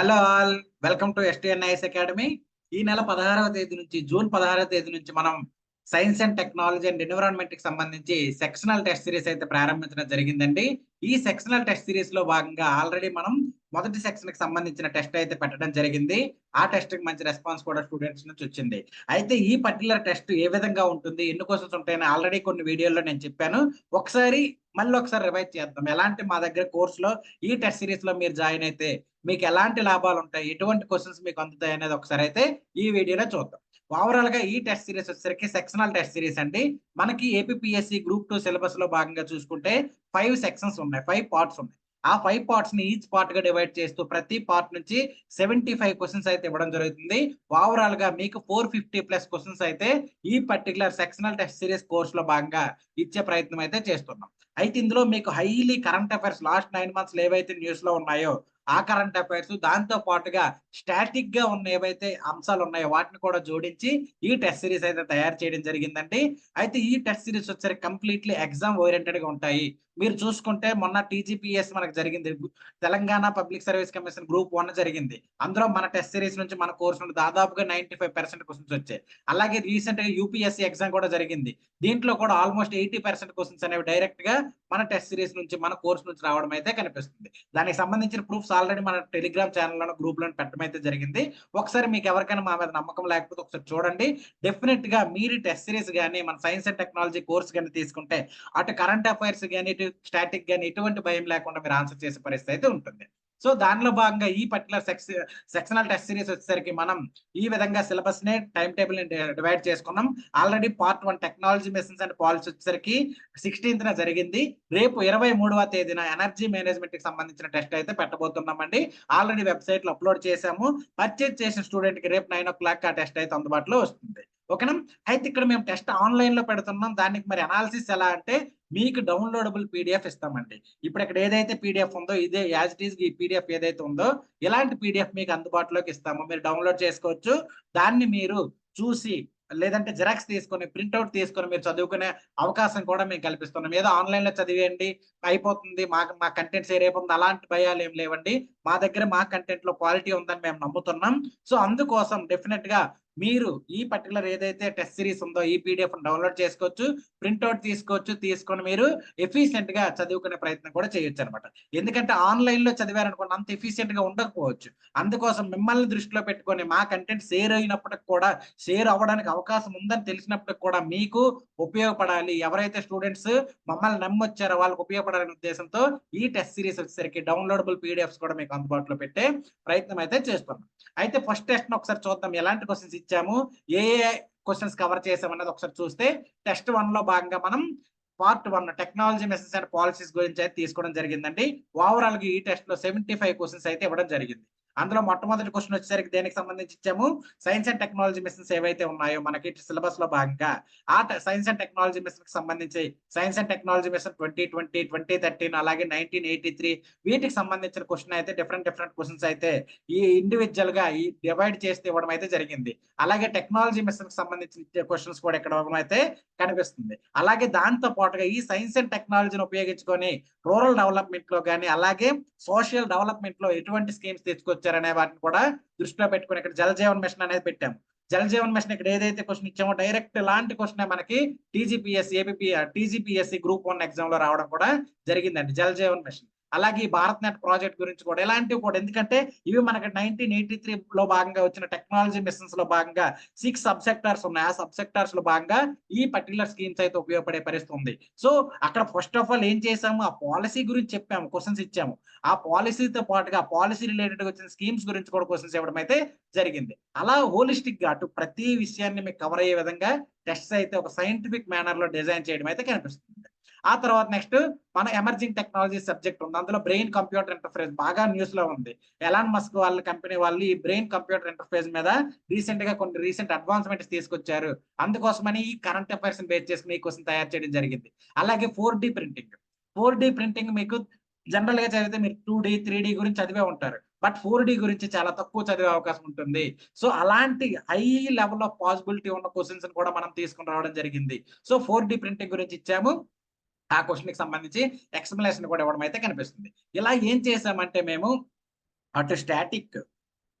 Hello all welcome to STNIS academy. ఈ నెల పదహారవ తేదీ నుంచి జూన్ పదహారవ తేదీ నుంచి మనం సైన్స్ అండ్ టెక్నాలజీ అండ్ ఎన్విరాన్మెంట్కి సంబంధించి సెక్షనల్ టెస్ట్ సిరీస్ అయితే ప్రారంభించడం జరిగిందండి. ఈ సెక్షనల్ టెస్ట్ సిరీస్లో భాగంగా ఆల్రెడీ మనం మొదటి సెక్షన్కి సంబంధించిన టెస్ట్ అయితే పెట్టడం జరిగింది. ఆ టెస్ట్కి మంచి రెస్పాన్స్ కూడా స్టూడెంట్స్ నుంచి వచ్చింది. అయితే ఈ పర్టికులర్ టెస్ట్ ఏ విధంగా ఉంటుంది ఎన్ని క్వశ్చన్స్ ఉంటాయని ఆల్రెడీ కొన్ని వీడియోల్లో నేను చెప్పాను. ఒకసారి మళ్ళీ ఒకసారి రివైజ్ చేద్దాం. ఎలాంటి మా దగ్గర కోర్సులో ఈ టెస్ట్ సిరీస్లో మీరు జాయిన్ అయితే మీకు ఎలాంటి లాభాలు ఉంటాయి? ఎటువంటి క్వశ్చన్స్ మీకు అందుతాయి అనేది ఒకసారి అయితే ఈ వీడియోలో చూద్దాం. ఓవరాల్గా ఈ టెస్ట్ సిరీస్ వచ్చేసరికి సెక్షనల్ టెస్ట్ సిరీస్ అండి. మనకి ఏపీఎస్సి గ్రూప్ టూ సిలబస్లో భాగంగా చూసుకుంటే ఫైవ్ సెక్షన్స్ ఉన్నాయి. ఫైవ్ పార్ట్స్ ఉన్నాయి. ఆ ఫైవ్ పార్ట్స్ని ఈచ్ పార్ట్గా డివైడ్ చేస్తూ ప్రతి పార్ట్ నుంచి సెవెంటీ ఫైవ్ క్వశ్చన్స్ అయితే ఇవ్వడం జరుగుతుంది. ఓవరాల్గా మీకు ఫోర్ ఫిఫ్టీ ప్లస్ క్వశ్చన్స్ అయితే ఈ పర్టికులర్ సెక్షనల్ టెస్ట్ సిరీస్ కోర్స్లో భాగంగా ఇచ్చే ప్రయత్నం అయితే చేస్తున్నాం. అయితే ఇందులో మీకు highly current affairs last nine months ఏవైతే న్యూస్లో ఉన్నాయో ఆ కరెంట్ అఫైర్స్ దాంతో పాటుగా స్టాటిక్గా ఉన్న ఏవైతే అంశాలు ఉన్నాయో వాటిని కూడా జోడించి ఈ టెస్ట్ సిరీస్ అయితే తయారు చేయడం జరిగిందండి. అయితే ఈ టెస్ట్ సిరీస్ వచ్చే కంప్లీట్లీ ఎగ్జామ్ ఓరియంటెడ్గా ఉంటాయి. మీరు చూసుకుంటే మొన్న టీజీపీఎస్ మనకు జరిగింది. Telangana public service commission group one జరిగింది. అందులో మన టెస్ట్ సిరీస్ నుంచి మన కోర్సు నుండి దాదాపుగా నైన్టీ ఫైవ్ పర్సెంట్ క్వశ్చన్స్ వచ్చాయి. అలాగే రీసెంట్గా యూపీఎస్సీ ఎగ్జామ్ కూడా జరిగింది. దీంట్లో కూడా ఆల్మోస్ట్ ఎయిటీ పర్సెంట్ క్వశ్చన్స్ అనేవి డైరెక్ట్గా మన టెస్ట్ సిరీస్ నుంచి మన కోర్సు నుంచి రావడం అయితే కనిపిస్తుంది. దానికి సంబంధించిన ప్రూఫ్స్ ఆల్రెడీ మన టెలిగ్రామ్ ఛానల్లో గ్రూప్లో పెట్టడం అయితే జరిగింది. ఒకసారి మీకు ఎవరికైనా మా మీద నమ్మకం లేకపోతే ఒకసారి చూడండి. డెఫినెట్గా మీరు టెస్ట్ సిరీస్ కానీ మన సైన్స్ అండ్ టెక్నాలజీ కోర్స్ కానీ తీసుకుంటే అటు కరెంట్ అఫైర్స్ కానీ ఇటు స్టాటిక్ కానీ ఎటువంటి భయం లేకుండా మీరు ఆన్సర్ చేసే పరిస్థితి అయితే ఉంటుంది. సో దానిలో భాగంగా ఈ particular sex sectional test series వచ్చేసరికి మనం ఈ విధంగా సిలబస్ నే టైం టేబుల్ డివైడ్ చేసుకున్నాం. Already part one technology missions and policy వచ్చేసరికి సిక్స్టీన్త్ న జరిగింది. రేపు ఇరవై మూడవ తేదీన ఎనర్జీ మేనేజ్మెంట్కి సంబంధించిన టెస్ట్ అయితే పెట్టబోతున్నామండి. ఆల్రెడీ వెబ్సైట్లో అప్లోడ్ చేశాము. పర్చేజ్ చేసిన స్టూడెంట్కి రేపు నైన్ ఓ క్లాక్ ఆ టెస్ట్ అయితే అందుబాటులో వస్తుంది. ఓకేనా? అయితే ఇక్కడ మేము టెస్ట్ ఆన్లైన్లో పెడుతున్నాం. దానికి మరి అనాలిసిస్ ఎలా అంటే మీకు డౌన్లోడబుల్ పీడిఎఫ్ ఇస్తామండి. ఇప్పుడు ఇక్కడ ఏదైతే పీడిఎఫ్ ఉందో ఇదే యాజ్ ఇట్ ఈస్ ఈ పీడిఎఫ్ ఏదైతే ఉందో ఇలాంటి పీడిఎఫ్ మీకు అందుబాటులోకి ఇస్తాము మీరు డౌన్లోడ్ చేసుకోవచ్చు. దాన్ని మీరు చూసి లేదంటే జిరాక్స్ తీసుకొని ప్రింట్అవుట్ తీసుకొని మీరు చదువుకునే అవకాశం కూడా మేము కల్పిస్తున్నాం. ఏదో ఆన్లైన్లో చదివేయండి అయిపోతుంది మాకు మా కంటెంట్ షేర్ అయిపోతుంది అలాంటి భయాలు ఏం లేవండి. మా దగ్గర మా కంటెంట్లో క్వాలిటీ ఉందని మేము నమ్ముతున్నాం. సో అందుకోసం డెఫినెట్గా మీరు ఈ పర్టికులర్ ఏదైతే టెస్ట్ సిరీస్ ఉందో ఈ పీడిఎఫ్ డౌన్లోడ్ చేసుకోవచ్చు ప్రింట్అవుట్ తీసుకోవచ్చు తీసుకొని మీరు ఎఫిషియెంట్గా చదువుకునే ప్రయత్నం కూడా చేయొచ్చు అనమాట ఎందుకంటే ఆన్లైన్లో చదివారనుకోండి అంత ఎఫిషియెంట్గా ఉండకపోవచ్చు. అందుకోసం మిమ్మల్ని దృష్టిలో పెట్టుకొని మా కంటెంట్ షేర్ అయినప్పటికి కూడా షేర్ అవ్వడానికి అవకాశం ఉందని తెలిసినప్పటికి కూడా మీకు ఉపయోగపడాలి. ఎవరైతే స్టూడెంట్స్ మమ్మల్ని నమ్మొచ్చారో వాళ్ళకి ఉపయోగపడాలనే ఉద్దేశంతో ఈ టెస్ట్ సిరీస్ వచ్చేసరికి డౌన్లోడబుల్ పీడిఎఫ్స్ కూడా మీకు అందుబాటులో పెట్టే ప్రయత్నం అయితే చేస్తున్నాం. అయితే ఫస్ట్ టెస్ట్ ఒకసారి చూద్దాం. ఎలాంటి క్వశ్చన్స్ ఇచ్చాము. ఏ ఏ క్వశ్చన్స్ కవర్ చేసామన్నది ఒకసారి చూస్తే టెస్ట్ వన్లో భాగంగా మనం part one technology message and policies గురించి అయితే తీసుకోవడం జరిగిందండి. ఓవరాల్గా ఈ టెస్ట్లో సెవెంటీ ఫైవ్ క్వశ్చన్స్ అయితే ఇవ్వడం జరిగింది. అందులో మొట్టమొదటి క్వశ్చన్ వచ్చేసరికి దేనికి సంబంధించి ఇచ్చాము? సైన్స్ అండ్ టెక్నాలజీ మిషన్స్ ఏవైతే ఉన్నాయో మనకి సిలబస్లో భాగంగా. ఆ సైన్స్ అండ్ టెక్నాలజీ మిషన్కి సంబంధించి science and technology mission twenty twenty twenty thirteen అలాగే నైన్టీన్ ఎయిటీ త్రీ వీటికి సంబంధించిన క్వశ్చన్ అయితే డిఫరెంట్ డిఫరెంట్ క్వశ్చన్స్ అయితే ఈ ఇండివిజువల్గా ఈ డివైడ్ చేస్తే ఇవ్వడం అయితే జరిగింది. అలాగే టెక్నాలజీ మిషన్కి సంబంధించిన క్వశ్చన్స్ కూడా ఇక్కడ ఇవ్వడం అయితే కనిపిస్తుంది. అలాగే దాంతో పాటుగా ఈ సైన్స్ అండ్ టెక్నాలజీని ఉపయోగించుకొని రూరల్ డెవలప్మెంట్లో కానీ అలాగే సోషల్ డెవలప్మెంట్లో ఎటువంటి స్కీమ్స్ అనే వాటిని కూడా దృష్టిలో పెట్టుకుని ఇక్కడ జల జీవన్ మిషన్ అనేది పెట్టాము. జల జీవన్ మిషన్ ఇక్కడ ఏదైతే క్వశ్చన్ ఇచ్చామో డైరెక్ట్ లాంటి క్వశ్చన్ మనకి TGPSC AP TGPSC group one ఎగ్జామ్లో రావడం కూడా జరిగిందండి. జలజీవన్ మిషన్. అలాగే ఈ భారత్ నెట్ ప్రాజెక్ట్ గురించి కూడా ఇలాంటివి కూడా. ఎందుకంటే ఇవి మనకి నైన్టీన్ ఎయిటీ త్రీ లో భాగంగా వచ్చిన టెక్నాలజీ మిషన్స్లో భాగంగా సిక్స్ సబ్ సెక్టార్స్ ఉన్నాయి. ఆ సబ్ సెక్టార్స్లో భాగంగా ఈ పర్టికులర్ స్కీమ్స్ అయితే ఉపయోగపడే పరిస్థితి ఉంది. సో అక్కడ ఫస్ట్ ఆఫ్ ఆల్ ఏం చేసాము? ఆ పాలసీ గురించి చెప్పాము క్వశ్చన్స్ ఇచ్చాము. ఆ పాలసీతో పాటుగా పాలసీ రిలేటెడ్ వచ్చిన స్కీమ్స్ గురించి కూడా క్వశ్చన్స్ ఇవ్వడం అయితే జరిగింది. అలా హోలిస్టిక్గా అటు ప్రతి విషయాన్ని మీకు కవర్ అయ్యే విధంగా టెస్ట్ అయితే ఒక సైంటిఫిక్ మేనర్లో డిజైన్ చేయడం అయితే కనిపిస్తుంది. ఆ తర్వాత నెక్స్ట్ మన ఎమర్జింగ్ టెక్నాలజీ సబ్జెక్ట్ ఉంది. అందులో బ్రెయిన్ కంప్యూటర్ ఇంటర్ఫేస్ బాగా న్యూస్లో ఉంది. ఎలాన్ మస్క్ వాళ్ళ కంపెనీ వాళ్ళు ఈ బ్రెయిన్ కంప్యూటర్ ఇంటర్ఫేస్ మీద రీసెంట్గా కొన్ని రీసెంట్ అడ్వాన్స్మెంట్స్ తీసుకొచ్చారు. అందుకోసమని ఈ కరెంట్ అఫైర్స్ బేస్ చేసుకుని ఈ క్వశ్చన్ తయారు చేయడం జరిగింది. అలాగే four D printing. Four D printing మీకు జనరల్గా చదివితే మీరు టూ డి త్రీ డి గురించి చదివే ఉంటారు. బట్ ఫోర్ డి గురించి చాలా తక్కువ చదివే అవకాశం ఉంటుంది. సో అలాంటి హై లెవెల్ ఆఫ్ పాసిబిలిటీ ఉన్న క్వశ్చన్స్ కూడా మనం తీసుకుని రావడం జరిగింది. సో ఫోర్ డి ప్రింటింగ్ గురించి ఇచ్చాము. ఆ క్వశ్చన్కి సంబంధించి ఎక్స్ప్లెనేషన్ కూడా ఇవ్వడం అయితే కనిపిస్తుంది. ఇలా ఏం చేసామంటే మేము అటు స్టాటిక్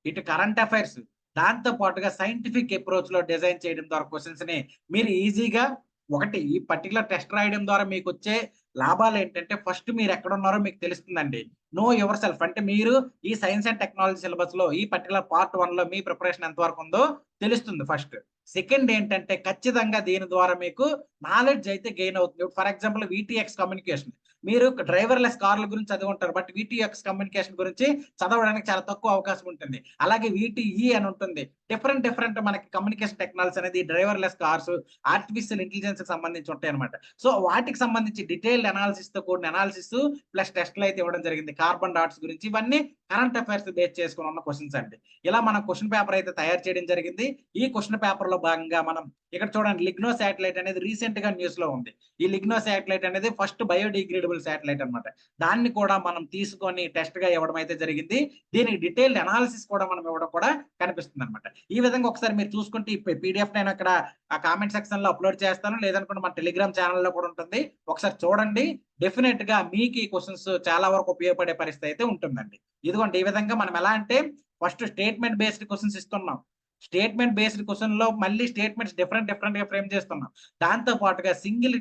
ఇటు కరెంట్ అఫైర్స్ దాంతో పాటుగా సైంటిఫిక్ అప్రోచ్లో డిజైన్ చేయడం ద్వారా క్వశ్చన్స్ని మీరు ఈజీగా ఒకటి ఈ పర్టికులర్ టెస్ట్ రాయడం ద్వారా మీకు వచ్చే లాభాలు ఏంటంటే ఫస్ట్ మీరు ఎక్కడ ఉన్నారో మీకు తెలుస్తుందండి. నో యువర్ సెల్ఫ్ అంటే మీరు ఈ సైన్స్ అండ్ టెక్నాలజీ సిలబస్లో ఈ పర్టికులర్ పార్ట్ వన్లో మీ ప్రిపరేషన్ ఎంత వరకు ఉందో తెలుస్తుంది ఫస్ట్ సెకండ్ ఏంటంటే ఖచ్చితంగా దీని ద్వారా మీకు నాలెడ్జ్ అయితే గెయిన్ అవుతుంది. ఫర్ ఎగ్జాంపుల్ విటిఎక్స్ కమ్యూనికేషన్ మీరు డ్రైవర్లెస్ కార్ల గురించి చదువుంటారు. బట్ విటిఎక్స్ కమ్యూనికేషన్ గురించి చదవడానికి చాలా తక్కువ అవకాశం ఉంటుంది. అలాగే విటిఈ అని ఉంటుంది. డిఫరెంట్ డిఫరెంట్ మనకి కమ్యూనికేషన్ టెక్నాలజీ అనేది డ్రైవర్లెస్ కార్స్ ఆర్టిఫిషియల్ ఇంటెలిజెన్స్కి సంబంధించి ఉంటాయి అనమాట సో వాటికి సంబంధించి డీటెయిల్డ్ అనాలిసిస్తో కూడిన అనాలిసిస్ ప్లస్ టెస్ట్లు అయితే ఇవ్వడం జరిగింది. కార్బన్ డాట్స్ గురించి ఇవన్నీ కరెంట్ అఫైర్స్ బేస్ చేసుకుని ఉన్న క్వశ్చన్స్ అండి. ఇలా మనం క్వశ్చన్ పేపర్ అయితే తయారు చేయడం జరిగింది. ఈ క్వశ్చన్ పేపర్లో భాగంగా మనం ఇక్కడ చూడండి లిగ్నో శాటిలైట్ అనేది రీసెంట్గా న్యూస్లో ఉంది. ఈ లిగ్నో శాటిలైట్ అనేది ఫస్ట్ బయోడిగ్రేడబుల్ శాటిలైట్ అనమాట దాన్ని కూడా మనం తీసుకొని టెస్ట్గా ఇవ్వడం అయితే జరిగింది. దీనికి డీటెయిల్డ్ అనాలిసిస్ కూడా మనం ఇవ్వడం కూడా కనిపిస్తుంది అనమాట ఈ విధంగా ఒకసారి మీరు చూసుకుంటే ఈ పీడిఎఫ్ నేను ఇక్కడ ఆ కామెంట్ సెక్షన్లో అప్లోడ్ చేస్తాను. లేదనుకుంటే మన టెలిగ్రామ్ ఛానల్లో కూడా ఉంటుంది. ఒకసారి చూడండి. డెఫినెట్గా మీకు ఈ క్వశ్చన్స్ చాలా వరకు ఉపయోగపడే పరిస్థితి అయితే ఉంటుందండి. ఇదిగోండి ఈ విధంగా మనం ఎలా అంటే ఫస్ట్ స్టేట్మెంట్ బేస్డ్ క్వశ్చన్స్ ఇస్తున్నాం. స్టేట్మెంట్ బేస్డ్ క్వశ్చన్లో మళ్ళీ స్టేట్మెంట్స్ డిఫరెంట్ డిఫరెంట్గా ఫ్రేమ్ చేస్తున్నాం. దాంతో పాటుగా సింగిల్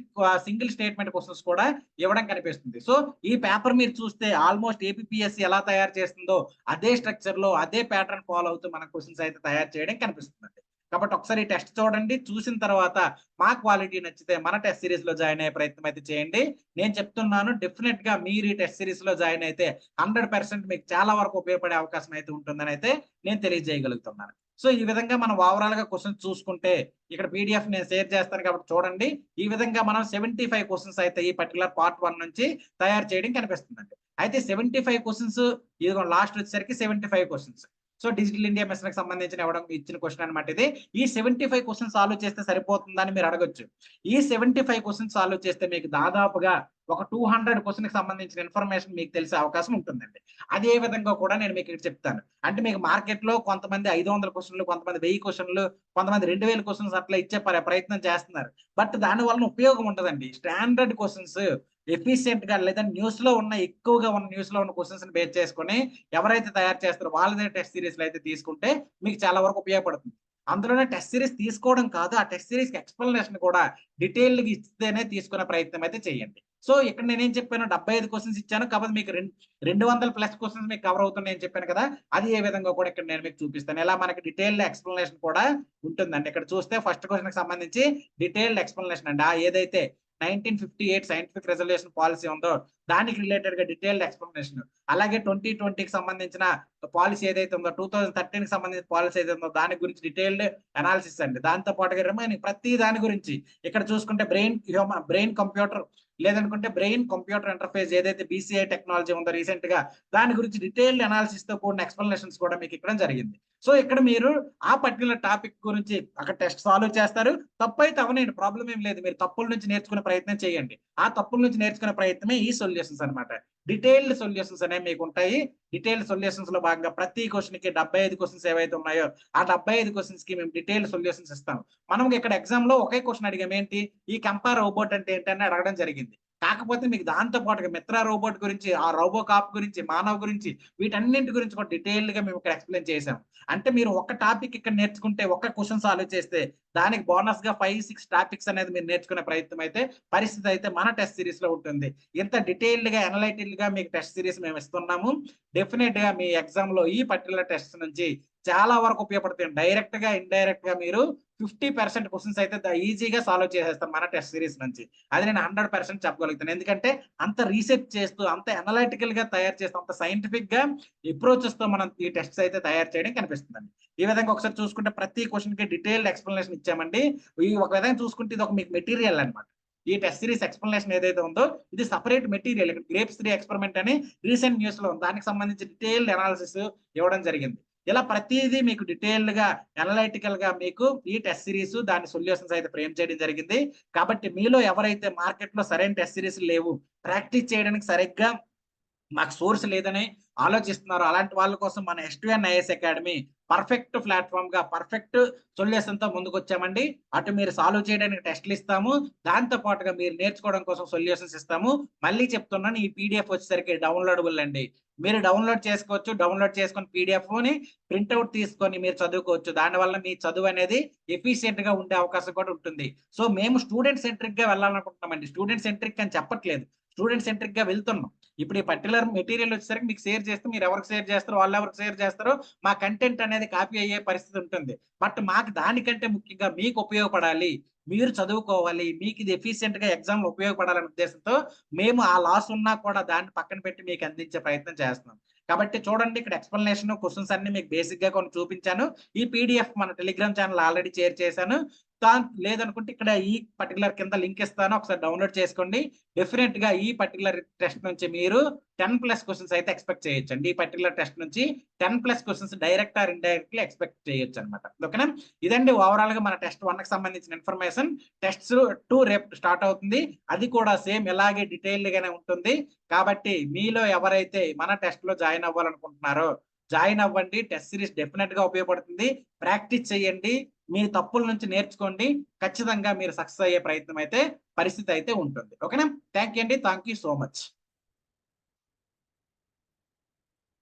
సింగిల్ స్టేట్మెంట్ క్వశ్చన్స్ కూడా ఇవ్వడం కనిపిస్తుంది. సో ఈ పేపర్ మీరు చూస్తే ఆల్మోస్ట్ ఏపీఎస్సి ఎలా తయారు చేస్తుందో అదే స్ట్రక్చర్లో అదే ప్యాటర్న్ ఫాలో అవుతూ మన క్వశ్చన్స్ అయితే తయారు చేయడం కనిపిస్తుంది కాబట్టి ఒకసారి టెస్ట్ చూడండి. చూసిన తర్వాత మా క్వాలిటీ నచ్చితే మన టెస్ట్ సిరీస్లో జాయిన్ అయ్యే ప్రయత్నం అయితే చేయండి. నేను చెప్తున్నాను డెఫినెట్గా మీరు ఈ టెస్ట్ సిరీస్లో జాయిన్ అయితే హండ్రెడ్ పర్సెంట్ మీకు చాలా వరకు ఉపయోగపడే అవకాశం అయితే ఉంటుందని అయితే నేను తెలియజేయగలుగుతున్నాను. సో ఈ విధంగా మనం ఓవరాల్గా క్వశ్చన్స్ చూసుకుంటే ఇక్కడ పీడిఎఫ్ నేను షేర్ చేస్తాను కాబట్టి చూడండి. ఈ విధంగా మనం సెవెంటీ ఫైవ్ క్వశ్చన్స్ అయితే ఈ పర్టికులర్ పార్ట్ వన్ నుంచి తయారు చేయడం కనిపిస్తుందండి. అయితే సెవెంటీ ఫైవ్ క్వశ్చన్స్ ఇదిగో లాస్ట్ వచ్చేసరికి seventy five questions so digital India మిషన్కి సంబంధించిన ఇవ్వడం ఇచ్చిన క్వశ్చన్ అనమాట ఇది. ఈ సెవెంటీ ఫైవ్ క్వశ్చన్ సాల్వ్ చేస్తే సరిపోతుందని మీరు అడగొచ్చు. ఈ సెవెంటీ ఫైవ్ క్వశ్చన్ సాల్వ్ చేస్తే మీకు దాదాపుగా ఒక టూ హండ్రెడ్ క్వశ్చన్కి సంబంధించిన ఇన్ఫర్మేషన్ మీకు తెలిసే అవకాశం ఉంటుందండి. అదే విధంగా కూడా నేను మీకు ఇక్కడ చెప్తాను. అంటే మీకు మార్కెట్లో కొంతమంది ఐదు వందల క్వశ్చన్లు కొంతమంది వెయ్యి క్వశ్చన్లు కొంతమంది రెండు వేల క్వశ్చన్స్ అట్లా ఇచ్చే ప్రయత్నం చేస్తున్నారు. బట్ దాని వలన ఉపయోగం ఉండదండి. స్టాండర్డ్ క్వశ్చన్స్ ఎఫిషియెంట్గా లేదా న్యూస్లో ఉన్న ఎక్కువగా ఉన్న న్యూస్లో ఉన్న క్వశ్చన్స్ని బేస్ చేసుకొని ఎవరైతే తయారు చేస్తారో వాళ్ళదే టెస్ట్ సిరీస్ అయితే తీసుకుంటే మీకు చాలా వరకు ఉపయోగపడుతుంది. అందులోనే టెస్ట్ సిరీస్ తీసుకోవడం కాదు. ఆ టెస్ట్ సిరీస్ ఎక్స్ప్లెనేషన్ కూడా డీటెయిల్గా ఇస్తేనే తీసుకునే ప్రయత్నం అయితే చేయండి. సో ఇక్కడ నేనేం చెప్పాను? డెబ్బై ఐదు క్వశ్చన్స్ ఇచ్చాను. కాబట్టి మీకు రెండు రెండు వందల ప్లస్ క్వశ్చన్స్ మీకు కవర్ అవుతున్నాయని చెప్పాను కదా అది ఏ విధంగా కూడా ఇక్కడ నేను మీకు చూపిస్తాను. ఇలా మనకి డీటెయిల్డ్ ఎక్స్ప్లెనేషన్ కూడా ఉంటుందండి. ఇక్కడ చూస్తే ఫస్ట్ క్వశ్చన్కి సంబంధించి డీటెయిల్డ్ ఎక్స్ప్లెనేషన్ అండి. ఆ ఏదైతే nineteen fifty eight scientific resolution policy ఉందో దానికి రిలేటెడ్గా డీటెయిల్డ్ ఎక్స్ప్లెనేషన్ అలాగే ట్వంటీ ట్వంటీకి సంబంధించిన పాలసీ ఏదైతే ఉందో టూ థౌసండ్ థర్టీన్కి సంబంధించిన పాలసీ ఏదైతే ఉందో దాని గురించి డీటెయిల్డ్ అనాలిసిస్ అండి. దాంతో పాటుగా రిమైనింగ్ ప్రతి దాని గురించి ఇక్కడ చూసుకుంటే బ్రెయిన్ బ్రెయిన్ కంప్యూటర్ లేదనుకుంటే బ్రెయిన్ కంప్యూటర్ ఇంటర్ఫేస్ ఏదైతే బీసీఐ టెక్నాలజీ ఉందో రీసెంట్గా దాని గురించి డీటెయిల్డ్ అనాలిసిస్తో కూడిన ఎక్స్ప్లెనేషన్స్ కూడా మీకు ఇక్కడ జరిగింది. సో ఇక్కడ మీరు ఆ పర్టికులర్ టాపిక్ గురించి అక్కడ టెస్ట్ సాల్వ్ చేస్తారు. తప్పు అయితే అవనండి ప్రాబ్లం ఏం లేదు. మీరు తప్పుల నుంచి నేర్చుకునే ప్రయత్నం చేయండి. ఆ తప్పుల నుంచి నేర్చుకునే ప్రయత్నమే ఈ సొల్యూషన్స్ అన్నమాట. డీటెయిల్డ్ సొల్యూషన్స్ అనేవి మీకు ఉంటాయి. డీటెయిల్డ్ సొల్యూషన్స్లో భాగంగా ప్రతి క్వశ్చన్కి డెబ్బై ఐదు క్వశ్చన్స్ ఏవైతే ఉన్నాయో ఆ డెబ్బై ఐదు క్వశ్చన్స్కి మేము డీటెయిల్డ్ సొల్యూషన్స్ ఇస్తాం మనం ఇక్కడ ఎగ్జామ్లో ఒకే క్వశ్చన్ అడిగాం. ఏంటి? ఈ కంపేర్ రోబోట్ అంటే ఏంటని అడగడం జరిగింది. కాకపోతే మీకు దాంతో పాటుగా మిత్ర రోబోట్ గురించి ఆ రోబో కాప్ గురించి మానవ గురించి వీటన్నింటి గురించి కూడా డీటెయిల్డ్గా మేము ఇక్కడ ఎక్స్ప్లెయిన్ చేసాం అంటే మీరు ఒక టాపిక్ ఇక్కడ నేర్చుకుంటే ఒక క్వశ్చన్ సాల్వ్ చేస్తే దానికి బోనస్గా ఫైవ్ సిక్స్ టాపిక్స్ అనేది మీరు నేర్చుకునే ప్రయత్నం అయితే పరిస్థితి అయితే మన టెస్ట్ సిరీస్లో ఉంటుంది. ఇంత డీటెయిల్డ్గా అనలైటిల్గా మీకు టెస్ట్ సిరీస్ మేము ఇస్తున్నాము. డెఫినెట్గా మీ ఎగ్జామ్లో ఈ పర్టికులర్ టెస్ట్ నుంచి చాలా వరకు ఉపయోగపడుతుంది. డైరెక్ట్గా ఇండైరెక్ట్గా మీరు ఫిఫ్టీ పర్సెంట్ క్వశ్చన్స్ అయితే ఈజీగా సాల్వ్ చేసేస్తాం మన టెస్ట్ సిరీస్ నుంచి. అది నేను హండ్రెడ్ పర్సెంట్ చెప్పగలుగుతాను. ఎందుకంటే అంత రీసెర్చ్ చేస్తూ అంత అనలైటికల్గా తయారు చేస్తూ అంత సైంటిఫిక్గా అప్రోచెస్తో మనం ఈ టెస్ట్స్ అయితే తయారు చేయడం కనిపిస్తుందండి. ఈ విధంగా ఒకసారి చూసుకుంటే ప్రతి క్వశ్చన్కి డీటెయిల్డ్ ఎక్స్ప్లెనేషన్ ఇచ్చామండి. ఈ ఒక విధంగా చూసుకుంటే ఇది ఒక మీకు మెటీరియల్ అన్నమాట. ఈ టెస్ట్ సిరీస్ ఎక్స్ప్లెనేషన్ ఏదైతే ఉందో ఇది సపరేట్ మెటీరియల్ ఇక్కడ గ్రేప్స్ త్రీ ఎక్స్పెరిమెంట్ అని రీసెంట్ న్యూస్లో దానికి సంబంధించి డీటెయిల్డ్ అనాలిసిస్ ఇవ్వడం జరిగింది. ఇలా ప్రతిదీ మీకు డీటెయిల్డ్గా అనలైటికల్గా మీకు ఈ టెస్ట్ సిరీస్ దాని సొల్యూషన్స్ అయితే ఫ్రేమ్ చేయడం జరిగింది. కాబట్టి మీలో ఎవరైతే మార్కెట్లో సరైన టెస్ట్ సిరీస్ లేవు ప్రాక్టీస్ చేయడానికి సరిగ్గా మాకు సోర్స్ లేదని ఆలోచిస్తున్నారు. అలాంటి వాళ్ళ కోసం మన ఎస్టీఎన్ ఐఎస్ అకాడమీ పర్ఫెక్ట్ ప్లాట్ఫామ్గా పర్ఫెక్ట్ సొల్యూషన్తో ముందుకు వచ్చామండి అటు మీరు సాల్వ్ చేయడానికి టెస్ట్లు ఇస్తాము. దాంతో పాటుగా మీరు నేర్చుకోవడం కోసం సొల్యూషన్స్ ఇస్తాము. మళ్ళీ చెప్తున్నాను ఈ పీడిఎఫ్ వచ్చేసరికి డౌన్లోడబుల్ అండి. మీరు డౌన్లోడ్ చేసుకోవచ్చు. డౌన్లోడ్ చేసుకొని పీడిఎఫ్ని ప్రింట్అవుట్ తీసుకొని మీరు చదువుకోవచ్చు. దానివల్ల మీ చదువు అనేది ఎఫిషియెంట్గా ఉండే అవకాశం కూడా ఉంటుంది. సో మేము స్టూడెంట్ సెంట్రిక్గా వెళ్ళాలనుకుంటున్నామండి. స్టూడెంట్ సెంట్రిక్ అని చెప్పట్లేదు. స్టూడెంట్ సెంట్రిక్గా వెళ్తున్నాం. ఇప్పుడు ఈ పర్టికులర్ మెటీరియల్ వచ్చేసరికి మీకు షేర్ చేస్తే మీరు ఎవరికి షేర్ చేస్తారో వాళ్ళు ఎవరికి షేర్ చేస్తారో మా కంటెంట్ అనేది కాపీ అయ్యే పరిస్థితి ఉంటుంది. బట్ మాకు దానికంటే ముఖ్యంగా మీకు ఉపయోగపడాలి. మీరు చదువుకోవాలి. మీకు ఇది ఎఫిషియెంట్గా ఎగ్జామ్ ఉపయోగపడాలనే ఉద్దేశంతో మేము ఆ లాస్ ఉన్నా కూడా దాన్ని పక్కన పెట్టి మీకు అందించే ప్రయత్నం చేస్తున్నాం. కాబట్టి చూడండి ఇక్కడ ఎక్స్ప్లెనేషన్ క్వశ్చన్స్ అన్ని మీకు బేసిక్గా కొన్ని చూపించాను. ఈ పీడిఎఫ్ మన టెలిగ్రామ్ ఛానల్ ఆల్రెడీ షేర్ చేశాను. దా- లేదనుకుంటే ఇక్కడ ఈ పర్టికులర్ కింద లింక్ ఇస్తాను. ఒకసారి డౌన్లోడ్ చేసుకోండి. డెఫినెట్గా ఈ పర్టికులర్ టెస్ట్ నుంచి మీరు టెన్ ప్లస్ క్వశ్చన్స్ అయితే ఎక్స్పెక్ట్ చేయొచ్చు అండి ఈ పర్టికులర్ టెస్ట్ నుంచి ten plus questions direct or indirectly expect చేయొచ్చు అనమాట ఓకేనా ఇదండి ఓవరాల్గా మన టెస్ట్ వన్కి సంబంధించిన ఇన్ఫర్మేషన్ టెస్ట్ టూ రేపు స్టార్ట్ అవుతుంది. అది కూడా సేమ్ ఇలాగే డీటెయిల్డ్ గానే ఉంటుంది. కాబట్టి మీలో ఎవరైతే మన టెస్ట్లో జాయిన్ అవ్వాలనుకుంటున్నారో జాయిన్ అవ్వండి టెస్ట్ సిరీస్ డెఫినెట్గా ఉపయోగపడుతుంది. ప్రాక్టీస్ చేయండి మీ తప్పుల నుంచి నేర్చుకోండి. ఖచ్చితంగా మీరు సక్సెస్ అయ్యే ప్రయత్నం అయితే పరిస్థితి అయితే ఉంటుంది. ఓకేనా? థ్యాంక్ యూ అండి. Thank you so much